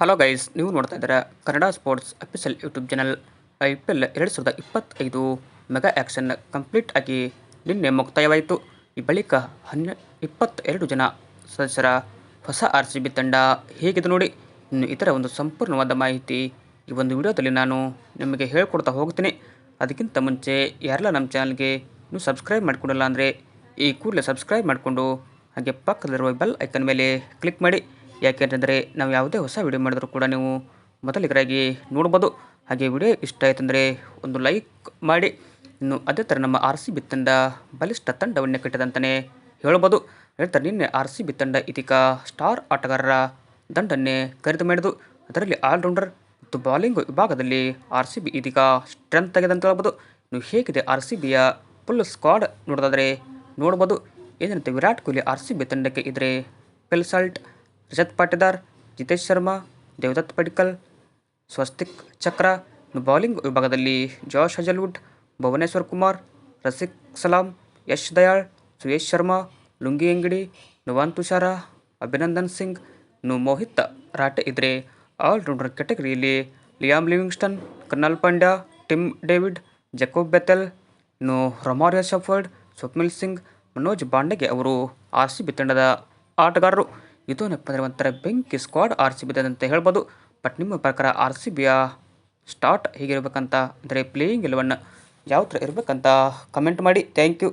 Hello guys ನೀವು ನೋಡ್ತಾ ಇದ್ದೀರಾ Kannada sports official YouTube channel I P L ಎರಡು ಸಾವಿರದ ಇಪ್ಪತ್ತೈದು ಮೆಗಾ ಆ್ಯಕ್ಷನ್ ಕಂಪ್ಲೀಟ್ ಆಗಿ ನಿನ್ನೆ ಮುಕ್ತಾಯವಾಯಿತು. ಈ ಬಳಿಕ ಹನ್ನೆ, ಇಪ್ಪತ್ತೆರಡು ಜನ ಸದಸ್ಯರ ಹೊಸ ಆರ್ ಸಿ ಬಿ ತಂಡ ಹೇಗಿದೆ ನೋಡಿ? ಇನ್ನು ಇತರ ಒಂದು ಸಂಪೂರ್ಣವಾದ ಮಾಹಿತಿ ಈ ಒಂದು ವಿಡಿಯೋದಲ್ಲಿ ನಾನು ನಿಮಗೆ ಹೇಳ್ಕೊಡ್ತಾ ಹೋಗ್ತೀನಿ. ಅದಕ್ಕಿಂತ ಮುಂಚೆ ಯಾರೆಲ್ಲ ನಮ್ಮ ಚಾನಲ್ಗೆ ನೀವು ಸಬ್ಸ್ಕ್ರೈಬ್ ಮಾಡಿಕೊಂಡಿಲ್ಲ ಅಂದರೆ ಈ ಕೂಡಲೇ ಸಬ್ಸ್ಕ್ರೈಬ್ ಮಾಡಿಕೊಂಡು ಹಾಗೆ ಪಕ್ಕದಲ್ಲಿರುವ ಬೆಲ್ ಐಕನ್ ಮೇಲೆ ಕ್ಲಿಕ್ ಮಾಡಿ. ಯಾಕೆಂತಂದರೆ ನಾವು ಯಾವುದೇ ಹೊಸ ವಿಡಿಯೋ ಮಾಡಿದರೂ ಕೂಡ ನೀವು ಮೊದಲಿಗರಾಗಿ ನೋಡ್ಬೋದು. ಹಾಗೆ ವಿಡಿಯೋ ಇಷ್ಟ ಆಯ್ತಂದರೆ ಒಂದು ಲೈಕ್ ಮಾಡಿ. ಇನ್ನು ಅದೇ ಥರ ನಮ್ಮ ಆರ್ ಸಿ ಬಿತ್ತಂಡ ತಂಡ ಬಲಿಷ್ಠ ತಂಡವನ್ನೇ ಕಟ್ಟಿದಂತಲೇ ಹೇಳ್ಬೋದು. ಹೇಳ್ತಾರೆ, ನಿನ್ನೆ ಆರ್ ಸಿ ಬಿತ್ತಂಡ ತಂಡ ಇದೀಗ ಸ್ಟಾರ್ ಆಟಗಾರರ ದಂಡನ್ನೇ ಖರೀದಿ ಮಾಡಿದು. ಅದರಲ್ಲಿ ಆಲ್ರೌಂಡರ್ ಮತ್ತು ಬಾಲಿಂಗ್ ವಿಭಾಗದಲ್ಲಿ ಆರ್ ಸಿ ಬಿ ಇದೀಗ ಸ್ಟ್ರೆಂತ್ ಆಗಿದೆ ಅಂತ ಹೇಳ್ಬೋದು. ಇನ್ನು ಹೇಗಿದೆ ಆರ್ ಸಿ ಬಿಯ ಫುಲ್ ಸ್ಕ್ವಾಡ್ ನೋಡೋದಾದರೆ ನೋಡ್ಬೋದು. ಏನಂತೆ Virat Kohli R C B ತಂಡಕ್ಕೆ ಇದ್ದರೆ ಪೆಲ್ಸಾಲ್ಟ್ ರಜತ್ ಪಾಟಿದಾರ್, ಜಿತೇಶ್ ಶರ್ಮಾ, ದೇವದತ್ ಪಡಿಕಲ್, ಸ್ವಸ್ತಿಕ್ ಚಕ್ರ. ಬೌಲಿಂಗ್ ವಿಭಾಗದಲ್ಲಿ Josh Hazlewood, Bhuvneshwar Kumar, Rasikh Salam, Yash Dayal, Suyash Sharma, Lungi Ngidi Nuwan Thushara, Abhinandan Singh ನು ಮೋಹಿತ್ ರಾಟೆ ಇದ್ರೆ allrounder ಕ್ಯಾಟಗರಿಯಲ್ಲಿ Liam Livingstone, Krunal Pandya, Tim David, Jacob Bethell, ಇನ್ನು Romario Shepherd, Swapnil Singh, Manoj ಬಾಂಡೆಗೆ ಅವರು R C B ತಂಡದ ಆಟಗಾರರು. ಇದು ಏನಪ್ಪ ಒಂಥರ ಬೆಂಕಿ ಸ್ಕ್ವಾಡ್ ಆರ್ ಸಿ ಬಿ ಅಂತ ಹೇಳ್ಬೋದು. ಬಟ್ ನಿಮ್ಮ ಪ್ರಕಾರ ಆರ್ ಸಿ ಬಿಯ ಸ್ಟಾರ್ಟ್ ಹೇಗಿರಬೇಕಂತ? ಅಂದರೆ ಪ್ಲೇಯಿಂಗ್ ಇಲೆವನ್ ಯಾವ ಥರ ಇರಬೇಕಂತ ಕಮೆಂಟ್ ಮಾಡಿ. Thank you.